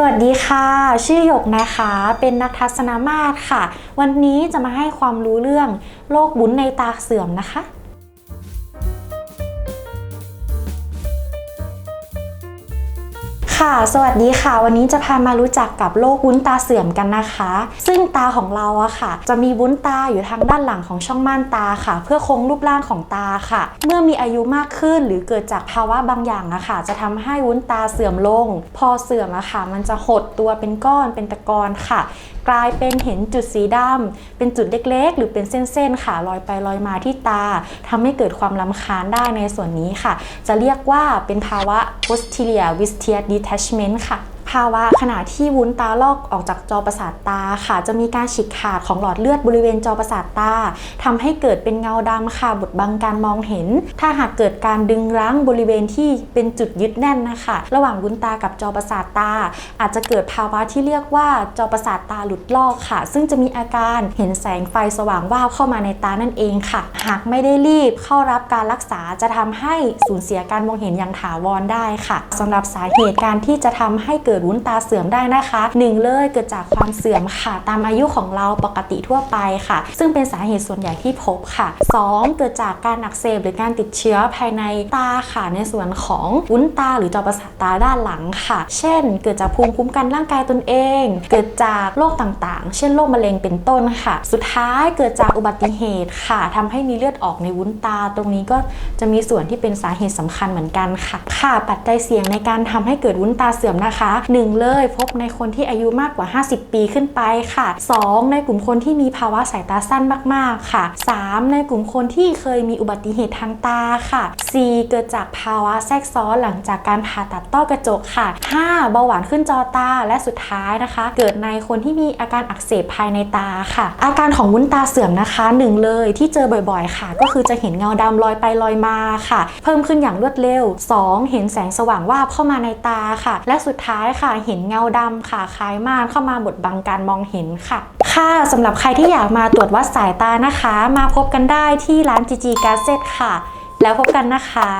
สวัสดีค่ะ ชื่อหยกนะคะ เป็นนักทัศนมาตรค่ะ วันนี้จะมาให้ความรู้เรื่องโรคบุ้นในตาเสื่อมนะคะ ค่ะ สวัสดีค่ะ วันนี้จะพามารู้จักกับโรควุ้นตาเสื่อมกันนะคะ ซึ่งตาของเราอะค่ะ จะมีวุ้นตาอยู่ทางด้านหลังของช่องม่านตาค่ะ เพื่อคงรูปร่างของตาค่ะ เมื่อมีอายุมากขึ้นหรือเกิดจากภาวะบางอย่างอะค่ะ จะทำให้วุ้นตาเสื่อมลง พอเสื่อมอะค่ะ มันจะหดตัวเป็นก้อนเป็นตะกอนค่ะ กลายเป็นเห็นจุดสีดำเป็นจุดเล็ก ๆ หรือเป็นเส้นๆค่ะลอยไปลอยมาที่ตาทำให้เกิดความลำคาญได้ในส่วนนี้ค่ะ จะเรียกว่าเป็นภาวะ posterior vistous detachment ค่ะ ภาวะขณะที่วุ้นตาลอกออกจากจอประสาทตาค่ะ จะมีการฉีกขาดของหลอดเลือดบริเวณจอประสาทตาทำให้เกิดเป็นเงาดำค่ะบดบังการมองเห็น ถ้าหากเกิดการดึงรั้งบริเวณที่เป็นจุดยึดแน่นนะคะ ระหว่างวุ้นตากับจอประสาทตา อาจจะเกิดภาวะที่เรียกว่าจอประสาทตาหลุดลอกค่ะ ซึ่งจะมีอาการเห็นแสงไฟสว่างวาบเข้ามาในตานั่นเองค่ะ หากไม่ได้รีบเข้ารับการรักษาจะทำให้สูญเสียการมองเห็นอย่างถาวรได้ค่ะสำหรับสาเหตุการที่จะทำให้เกิดวุ้นตาเสื่อมได้นะคะหนึ่งเลยเกิดจากความเสื่อมค่ะ ตามอายุของเราปกติทั่วไปค่ะ ซึ่งเป็นสาเหตุส่วนใหญ่ที่พบค่ะ 2. เกิดจากการอักเสบหรือการติดเชื้อภายในตาค่ะ ในส่วนของวุ้นตาหรือจอประสาทตาด้านหลังค่ะ เช่น เกิดจากภูมิคุ้มกันร่างกายตนเอง เกิดจากโรคต่างๆ เช่นโรคมะเร็งเป็นต้นค่ะ สุดท้ายเกิดจากอุบัติเหตุค่ะทำให้มีเลือดออกในวุ้นตา ตรงนี้ก็จะมีส่วนที่เป็นสาเหตุสำคัญเหมือนกันค่ะ ค่ะ ปัจจัยเสี่ยงในการทำให้เกิดวุ้นตาเสื่อมนะคะหนึ่งเลยพบในคนที่อายุมากกว่า 50 ปีขึ้นไปค่ะ 2. ในกลุ่มคนที่มีภาวะสายตาสั้นมากๆค่ะ 3. ในกลุ่มคนที่เคยมีอุบัติเหตุทางตาค่ะ 4. เกิดจากภาวะแทรกซ้อนหลังจากการผ่าตัดต้อกระจกค่ะ 5. เบาหวานขึ้นจอตาและสุดท้ายนะคะ เกิดในคนที่มีอาการอักเสบภายในตาค่ะ อาการของวุ้นตาเสื่อมนะคะหนึ่งเลยที่เจอบ่อยๆ ค่ะ ก็คือจะเห็นเงาดำลอยไปลอยมาค่ะ เพิ่มขึ้นอย่างรวดเร็ว 2. เห็นแสงสว่างวาบเข้ามาในตาค่ะ และสุดท้ายค่ะ เห็นเงาดำค่ะคล้ายม่านเข้ามาบดบังการมองเห็นค่ะ ค่ะสำหรับใครที่อยากมาตรวจวัดสายตานะคะ มาพบกันได้ที่ร้านจีจีกาเซ็ตค่ะ แล้วพบกันนะคะ